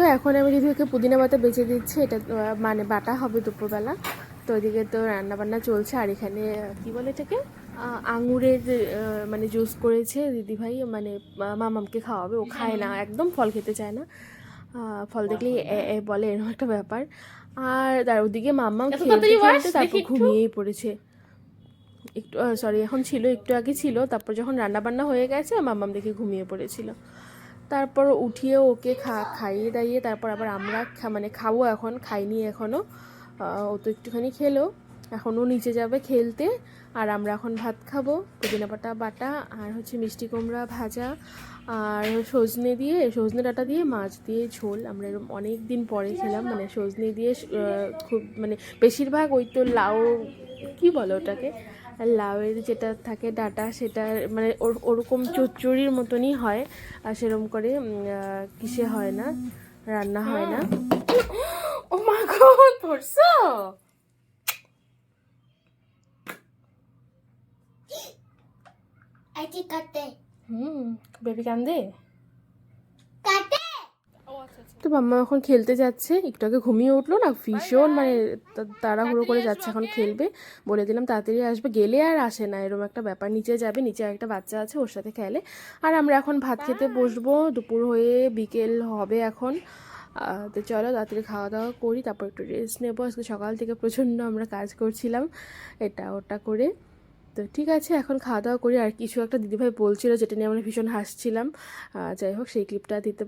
তো এখন আমি যদি দিদিকে পুদিনা পাতা বেছে দিচ্ছি এটা মানে বাটা হবে দুপুরবেলা। তো ওইদিকে তো রান্নাবান্না চলছে আর এখানে কী বলে এটাকে? আঙুরের মানে জুস করেছে দিদিভাই মানে মামামকে খাওয়াবে ও খায় না একদম ফল খেতে চায় না। ফল দেখলেই বলে এরকম একটা ব্যাপার। আর তার ওদিকে খেলতে খেলতে তারপর ঘুমিয়েই পড়েছে। একটু সরি এখন ছিল একটু আগে ছিল তারপর যখন রান্না বান্না হয়ে গেছে মাম্মাম দেখে ঘুমিয়ে পড়েছিল। তারপর উঠিয়ে ওকে খা, খাইয়ে দাইয়ে তারপর আবার আমরা মানে খাব এখন, খাইনি এখনও ও তো একটুখানি খেলো। এখনও নিচে যাবে খেলতে। আর আমরা এখন ভাত খাব, পুদিনা পাতা, বাটা, আর হচ্ছে মিষ্টি কুমড়া ভাজা, আর সজনে দিয়ে, সজনে ডাঁটা দিয়ে মাছ দিয়ে ঝোল। আমরা এরকম অনেক দিন পরে খেলাম মানে সজনে দিয়ে খুব মানে বেশিরভাগ ওই তো লাউ, কি বলো ওটাকে? লাউয়ের যেটা থাকে ডাটা সেটা মানে ওর- ওরকম চচ্চড়ির মতনই হয় আর সেরকম করে কিসে হয় না রান্না হয় না। ও মা গড ধরছো? আইটি কাটে হুম বেবি কান্দে? মাম্মা এখন খেলতে যাচ্ছে। একটু আগে ঘুমিয়ে উঠল না ভীষণ মানে তা- তাড়াহুড়ো করে যাচ্ছে এখন খেলবে। বলে দিলাম তাড়াতাড়ি আসবে। গেলে আর আসে না এরকম একটা ব্যাপার। নিচে যাবে নিচে একটা বাচ্চা আছে ওর সাথে খেলে। আর আমরা এখন ভাত খেতে বসবো দুপুর হয়ে বিকেল হবে এখন। তো চলো তাড়াতাড়ি খাওয়া দাওয়া করি তারপর একটু রেস্ট নেব। আজকে সকাল থেকে প্রচণ্ড আমরা কাজ করছিলাম এটা ওটা করে। তো ঠিক আছে এখন খাওয়া দাওয়া করি। আর কিছু একটা দিদিভাই বলছিল যেটা নিয়ে আমরা ভীষণ হাসছিলাম। যাই হোক সেই ক্লিপটা দিতে